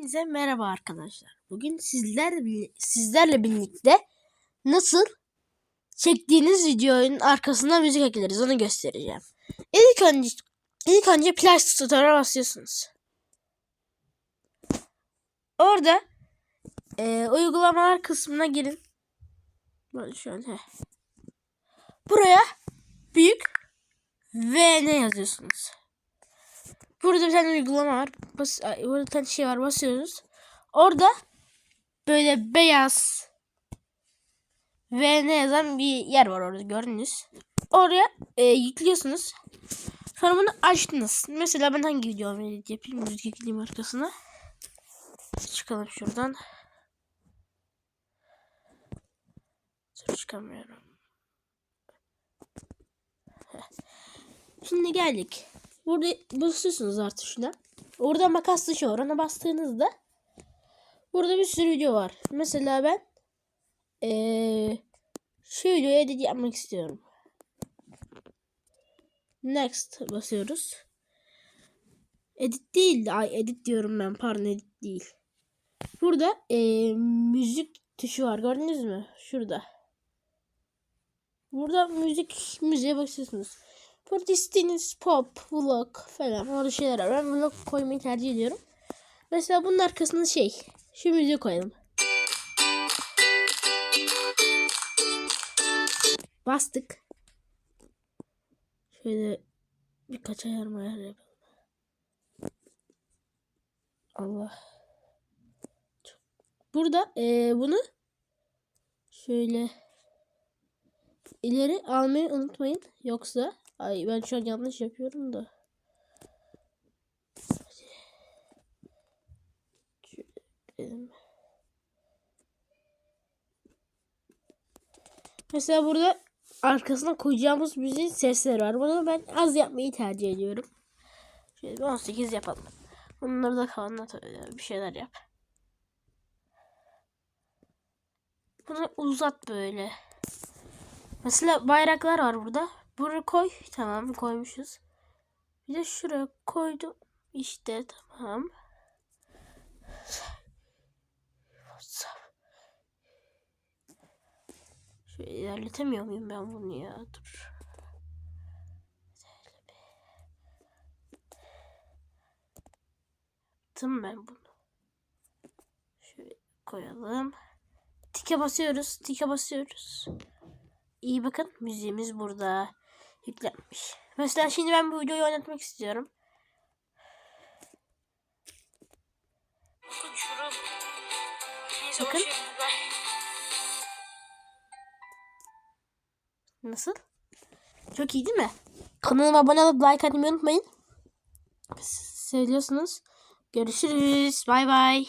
Hepinize merhaba arkadaşlar. Bugün sizler sizlerle birlikte nasıl çektiğiniz videonun arkasına müzik ekleriz onu göstereceğim. İlk önce ilk önce Play Store'a basıyorsunuz. Orada e, uygulamalar kısmına girin. Böyle şöyle. Buraya büyük V ne yazıyorsunuz. Burada bir tane uygulama var. Bas, burada bir tane şey var basıyoruz. Orada böyle beyaz ve ne yazan bir yer var orada gördünüz. Oraya e, yüklüyorsunuz. Sonra bunu açtınız. Mesela ben hangi videomu yapayım? Müzik ekleyeyim arkasına. Çıkalım şuradan. Dur çıkamıyorum. Şimdi geldik. Burada basıyorsunuz artık şuna. Orada makas dışı var. Ona bastığınızda burada bir sürü video var. Mesela ben ee, şu videoyu edit yapmak istiyorum. Next basıyoruz. Edit değil. Ay edit diyorum ben. Pardon edit değil. Burada ee, müzik tuşu var. Gördünüz mü? Şurada. Burada müzik müziğe basıyorsunuz. Burada istediğiniz pop, vlog falan orada şeyler var. Ben vlog koymayı tercih ediyorum. Mesela bunun arkasında şey. Şu müziği koyalım. Bastık. Şöyle birkaç ayar mayar yapalım. Allah. Burada ee, bunu şöyle ileri almayı unutmayın. Yoksa Ay ben şu an yanlış yapıyorum da. Mesela burada arkasına koyacağımız müziğin sesleri var. Bunu ben az yapmayı tercih ediyorum. Şöyle bir 18 yapalım. Bunları da kalanına bir şeyler yap. Bunu uzat böyle. Mesela bayraklar var burada. Buraya koy. Tamam koymuşuz. Bir de şuraya koydum. İşte tamam. Şöyle ilerletemiyor muyum ben bunu ya? Dur. Yaptım ben bunu. Şöyle koyalım. Tike basıyoruz. Tike basıyoruz. İyi bakın müziğimiz burada yüklenmiş. Mesela şimdi ben bu videoyu oynatmak istiyorum. Bakın. Nasıl? Çok iyi değil mi? Kanalıma abone olup like atmayı unutmayın. Seviyorsunuz. Görüşürüz. Bay bay.